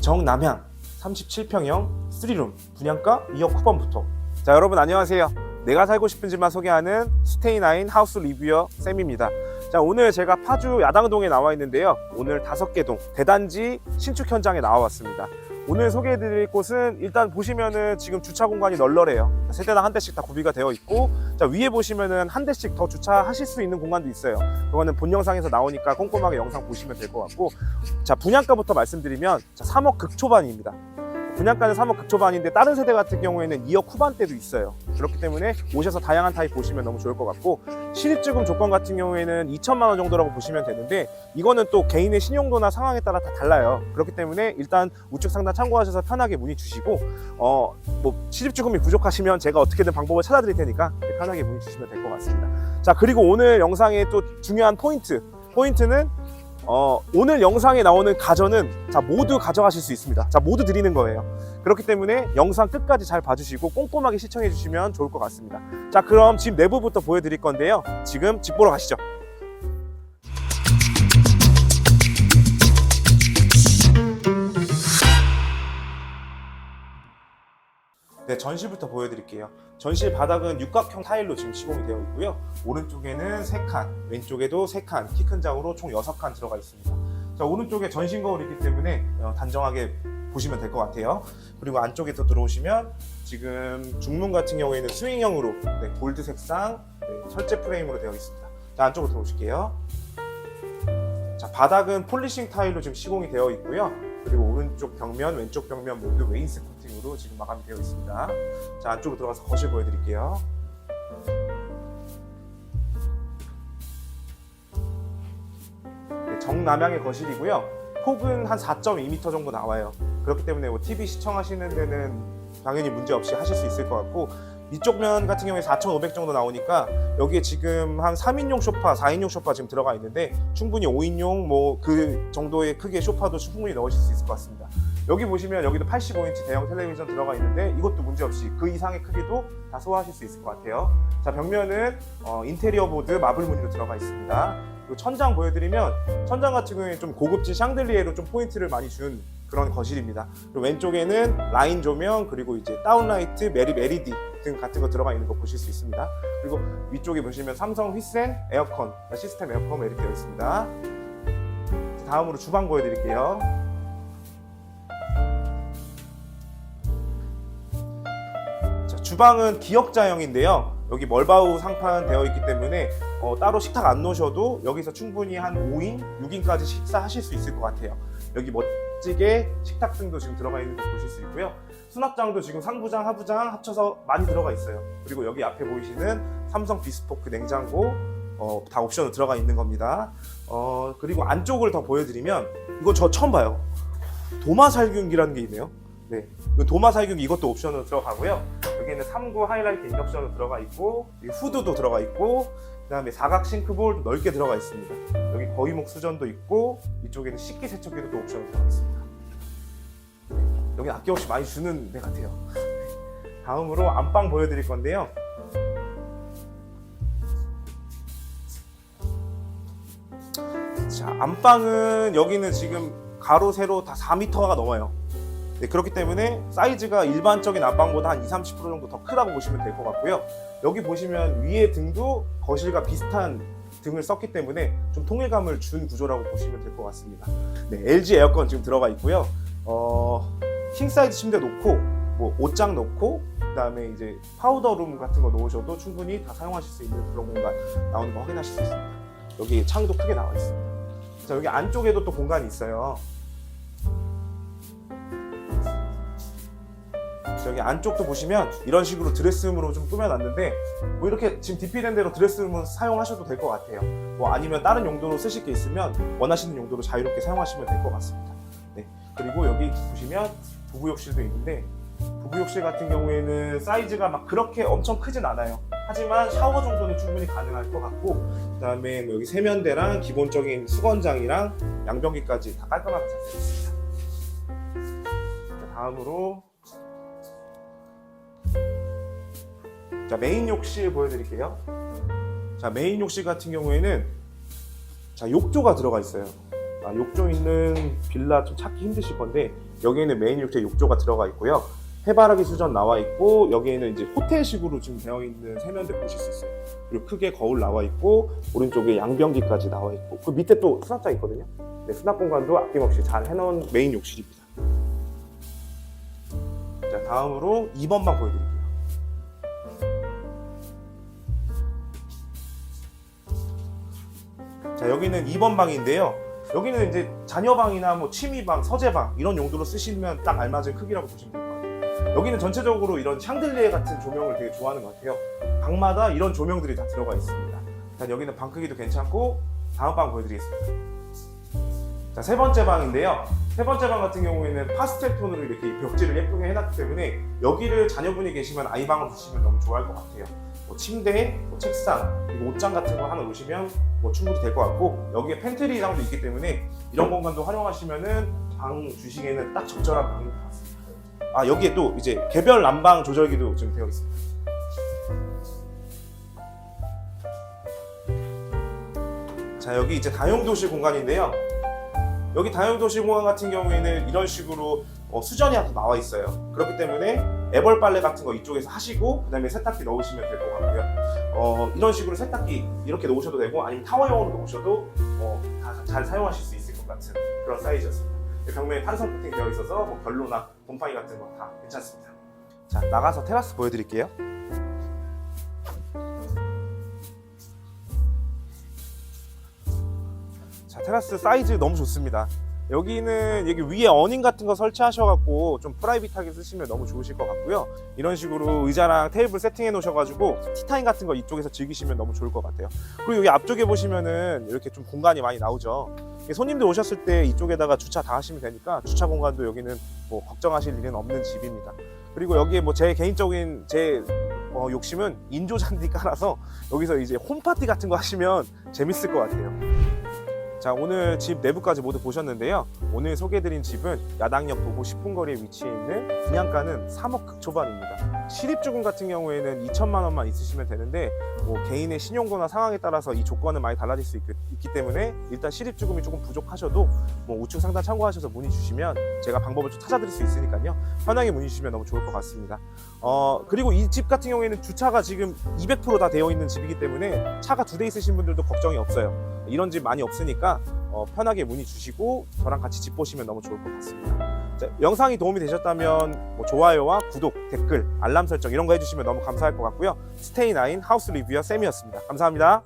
정남향 37평형 3룸 분양가 2억 후반부터. 자 여러분 안녕하세요. 내가 살고 싶은 집만 소개하는 스테이나인 하우스 리뷰어 쌤입니다. 자 오늘 제가 파주 야당동에 나와 있는데요. 오늘 다섯 개 동 대단지 신축 현장에 나와 왔습니다 오늘 소개해드릴 곳은 일단 보시면은 지금 주차 공간이 널널해요. 세대당 한 대씩 다 구비가 되어 있고 자 위에 보시면은 한 대씩 더 주차하실 수 있는 공간도 있어요. 그거는 본 영상에서 나오니까 꼼꼼하게 영상 보시면 될 것 같고 자 분양가부터 말씀드리면 자, 3억 극초반입니다. 분양가는 3억 극초반인데 다른 세대 같은 경우에는 2억 후반대도 있어요. 그렇기 때문에 오셔서 다양한 타입 보시면 너무 좋을 것 같고 실입주금 조건 같은 경우에는 2천만 원 정도라고 보시면 되는데 이거는 또 개인의 신용도나 상황에 따라 다 달라요. 그렇기 때문에 일단 우측 상단 참고하셔서 편하게 문의 주시고 어 뭐 실입주금이 부족하시면 제가 어떻게든 방법을 찾아드릴 테니까 편하게 문의 주시면 될 것 같습니다. 자 그리고 오늘 영상의 또 중요한 포인트 포인트는 어, 오늘 영상에 나오는 가전은 자 모두 가져가실 수 있습니다. 자 모두 드리는 거예요. 그렇기 때문에 영상 끝까지 잘 봐주시고 꼼꼼하게 시청해 주시면 좋을 것 같습니다. 자 그럼 집 내부부터 보여드릴 건데요. 지금 집 보러 가시죠. 네, 전실부터 보여드릴게요. 전실 바닥은 육각형 타일로 지금 시공이 되어 있고요. 오른쪽에는 3칸, 왼쪽에도 3칸, 키 큰 장으로 총 6칸 들어가 있습니다. 자, 오른쪽에 전신 거울이 있기 때문에 어, 단정하게 보시면 될 것 같아요. 그리고 안쪽에 또 들어오시면 지금 중문 같은 경우에는 스윙형으로 네, 골드 색상 네, 철제 프레임으로 되어 있습니다. 자, 안쪽으로 들어오실게요. 자, 바닥은 폴리싱 타일로 지금 시공이 되어 있고요. 그리고 오른쪽 벽면, 왼쪽 벽면 모두 웨인스 코팅으로 지금 마감이 되어 있습니다. 자, 안쪽으로 들어가서 거실 보여드릴게요. 네, 정남향의 거실이고요. 폭은 한 4.2m 정도 나와요. 그렇기 때문에 뭐 TV 시청하시는 데는 당연히 문제 없이 하실 수 있을 것 같고 이쪽 면 같은 경우에 4,500 정도 나오니까 여기에 지금 한 3인용 소파, 4인용 소파 지금 들어가 있는데 충분히 5인용 뭐 그 정도의 크기의 소파도 충분히 넣으실 수 있을 것 같습니다. 여기 보시면 여기도 85인치 대형 텔레비전 들어가 있는데 이것도 문제없이 그 이상의 크기도 다 소화하실 수 있을 것 같아요. 자 벽면은 어, 인테리어 보드 마블 무늬로 들어가 있습니다. 천장 보여드리면 천장 같은 경우에 좀 고급진 샹들리에로 좀 포인트를 많이 준 그런 거실입니다. 왼쪽에는 라인 조명 그리고 이제 다운라이트, 메리 LED 등 같은 거 들어가 있는 거 보실 수 있습니다. 그리고 위쪽에 보시면 삼성 휘센 에어컨 시스템 에어컨 이렇게 되어 있습니다. 다음으로 주방 보여드릴게요. 자, 주방은 기역자형인데요. 여기 멀바우 상판 되어 있기 때문에 어, 따로 식탁 안 놓으셔도 여기서 충분히 한 5인, 6인까지 식사하실 수 있을 것 같아요. 여기 멋지게 식탁 등도 지금 들어가 있는 거 보실 수 있고요. 수납장도 지금 상부장, 하부장 합쳐서 많이 들어가 있어요. 그리고 여기 앞에 보이시는 삼성 비스포크 냉장고 어, 다 옵션으로 들어가 있는 겁니다. 어, 그리고 안쪽을 더 보여드리면 이거 저 처음 봐요. 도마 살균기라는 게 있네요. 네, 이 도마 살균기 이것도 옵션으로 들어가고요. 여기는 3구 하이라이트 인덕션으로 들어가 있고 후드도 들어가 있고 그다음에 사각 싱크볼 넓게 들어가 있습니다. 여기 거위목 수전도 있고 이쪽에는 식기 세척기도 또 옵션으로 들어가 있습니다. 네, 여기 아낌없이 많이 주는 데 같아요. 다음으로 안방 보여드릴 건데요. 자, 안방은 여기는 지금 가로 세로 다 4m가 넘어요. 네, 그렇기 때문에 사이즈가 일반적인 안방보다 한 20, 30% 정도 더 크다고 보시면 될 것 같고요. 여기 보시면 위에 등도 거실과 비슷한 등을 썼기 때문에 좀 통일감을 준 구조라고 보시면 될 것 같습니다. 네, LG 에어컨 지금 들어가 있고요. 어, 킹 사이즈 침대 놓고 뭐 옷장 놓고 그다음에 이제 파우더 룸 같은 거 놓으셔도 충분히 다 사용하실 수 있는 그런 공간 나오는 거 확인하실 수 있습니다. 여기 창도 크게 나와 있습니다. 자, 여기 안쪽에도 또 공간이 있어요. 여기 안쪽도 보시면 이런 식으로 드레스룸으로 좀 꾸며놨는데 뭐 이렇게 지금 DP된 대로 드레스룸은 사용하셔도 될 것 같아요. 뭐 아니면 다른 용도로 쓰실 게 있으면 원하시는 용도로 자유롭게 사용하시면 될 것 같습니다. 네. 그리고 여기 보시면 부부욕실도 있는데 부부욕실 같은 경우에는 사이즈가 막 그렇게 엄청 크진 않아요. 하지만 샤워 정도는 충분히 가능할 것 같고 그 다음에 뭐 여기 세면대랑 기본적인 수건장이랑 양변기까지 다 깔끔하게 잘 되어 있습니다. 자, 다음으로 자 메인 욕실 보여드릴게요. 자 메인 욕실 같은 경우에는 자 욕조가 들어가 있어요. 아, 욕조 있는 빌라 좀 찾기 힘드실 건데 여기에는 메인 욕조에 욕조가 들어가 있고요. 해바라기 수전 나와 있고 여기에는 이제 호텔식으로 지금 되어 있는 세면대 보실 수 있어요. 그리고 크게 거울 나와 있고 오른쪽에 양변기까지 나와 있고 그 밑에 또 수납장 있거든요. 네, 수납 공간도 아낌없이 잘 해놓은 메인 욕실입니다. 자 다음으로 2번 방 보여드릴게요. 자 여기는 2번 방인데요. 여기는 이제 자녀방이나 뭐 취미방, 서재방 이런 용도로 쓰시면 딱 알맞은 크기라고 보시면 될것 같아요. 여기는 전체적으로 이런 샹들리에 같은 조명을 되게 좋아하는 것 같아요. 방마다 이런 조명들이 다 들어가 있습니다. 일단 여기는 방 크기도 괜찮고 다음 방 보여드리겠습니다. 자, 세 번째 방인데요. 세 번째 방 같은 경우에는 파스텔 톤으로 이렇게 벽지를 예쁘게 해놨기 때문에 여기를 자녀분이 계시면 아이 방을 두시면 너무 좋아할 것 같아요. 뭐 침대, 뭐 책상, 그리고 옷장 같은 거 하나 놓으시면 뭐 충분히 될 것 같고 여기에 팬트리랑도 있기 때문에 이런 공간도 활용하시면은 방 주식에는 딱 적절한 방인 것 같습니다. 아 여기에 또 이제 개별 난방 조절기도 지금 되어 있습니다. 자 여기 이제 다용도실 공간인데요. 여기 다용도실 공간 같은 경우에는 이런 식으로 어, 수전이 하나 나와 있어요. 그렇기 때문에 애벌 빨래 같은 거 이쪽에서 하시고 그다음에 세탁기 넣으시면 될 것 같고요. 어, 이런 식으로 세탁기 이렇게 놓으셔도 되고 아니면 타워형으로 놓으셔도 어, 다잘 사용하실 수 있을 것 같은 그런 사이즈였습니다. 벽면에 탄성 코팅 되어 있어서 뭐 결로나 곰팡이 같은 거 다 괜찮습니다. 자 나가서 테라스 보여드릴게요. 자 테라스 사이즈 너무 좋습니다. 여기는 여기 위에 어닝 같은 거 설치하셔갖고 좀 프라이빗하게 쓰시면 너무 좋으실 것 같고요. 이런 식으로 의자랑 테이블 세팅해 놓으셔가지고 티타임 같은 거 이쪽에서 즐기시면 너무 좋을 것 같아요. 그리고 여기 앞쪽에 보시면은 이렇게 좀 공간이 많이 나오죠. 손님들 오셨을 때 이쪽에다가 주차 다 하시면 되니까 주차 공간도 여기는 뭐 걱정하실 일은 없는 집입니다. 그리고 여기에 뭐 제 개인적인 제 어, 욕심은 인조 잔디 깔아서 여기서 이제 홈파티 같은 거 하시면 재밌을 것 같아요. 자 오늘 집 내부까지 모두 보셨는데요. 오늘 소개해드린 집은 야당역 도보 10분 거리에 위치해 있는 분양가는 3억 극초반입니다. 실입주금 같은 경우에는 2천만 원만 있으시면 되는데 뭐 개인의 신용도나 상황에 따라서 이 조건은 많이 달라질 수 있, 기 때문에 일단 실입주금이 조금 부족하셔도 뭐 우측 상단 참고하셔서 문의 주시면 제가 방법을 좀 찾아드릴 수 있으니까요. 편하게 문의 주시면 너무 좋을 것 같습니다. 어 그리고 이 집 같은 경우에는 주차가 지금 200%다 되어 있는 집이기 때문에 차가 두 대 있으신 분들도 걱정이 없어요. 이런 집 많이 없으니까 어, 편하게 문의 주시고 저랑 같이 집 보시면 너무 좋을 것 같습니다. 자, 영상이 도움이 되셨다면 뭐 좋아요와 구독, 댓글, 알람 설정 이런 거 해주시면 너무 감사할 것 같고요. 스테이나인 하우스 리뷰어 쌤이었습니다. 감사합니다.